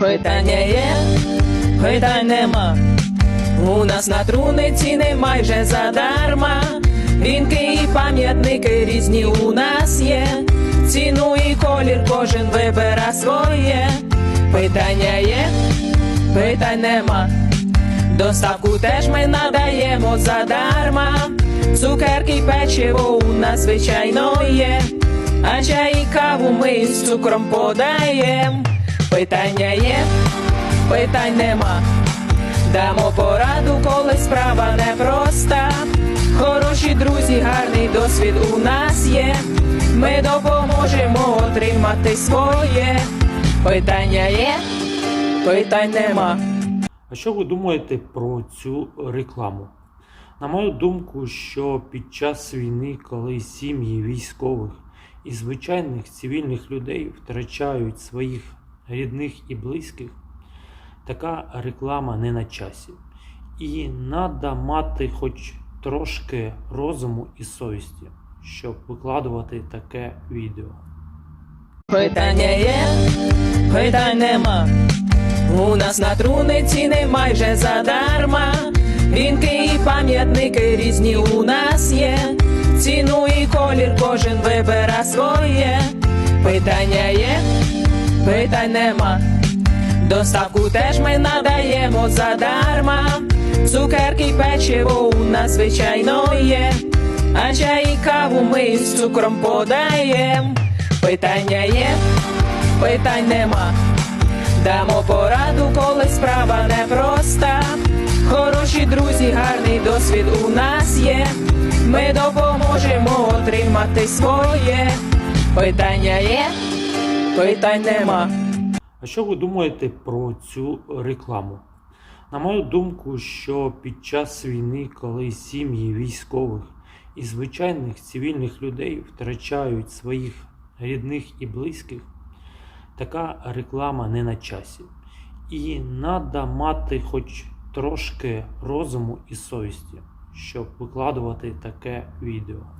Питання є, питань нема. У нас на труниці не майже задарма. Вінки і пам'ятники різні у нас є. Ціну і колір кожен вибира своє. Питання є, питань нема. Доставку теж ми надаємо задарма. Цукерки печиво у нас звичайно є. А чай і каву ми з цукром подаєм. Питання є, питань нема. Дамо пораду, коли справа непроста. Хороші друзі, гарний досвід у нас є. Ми допоможемо отримати своє. Питання є, питань нема. А що ви думаєте про цю рекламу? На мою думку, що під час війни, коли сім'ї військових і звичайних цивільних людей втрачають своїх рідних і близьких, така реклама не на часі. І треба мати хоч трошки розуму і совісті, щоб викладувати таке відео. Питання є, питань нема. У нас на труниці не майже задарма. Вінки і пам'ятники різні у нас є. Ціну і колір кожен вибира своє. Питання є, питань нема. Доставку теж ми надаємо задарма. Цукерки й печиво у нас звичайно є. А чай і каву ми з цукром подаєм. Питання є, питань нема. Дамо пораду, коли справа непроста. Хороші друзі, гарний досвід у нас є. Ми допоможемо отримати своє. Питання є, питань нема. А що ви думаєте про цю рекламу? На мою думку, що під час війни, коли сім'ї військових і звичайних цивільних людей втрачають своїх рідних і близьких, така реклама не на часі. І треба мати хоч трошки розуму і совісті, щоб викладувати таке відео.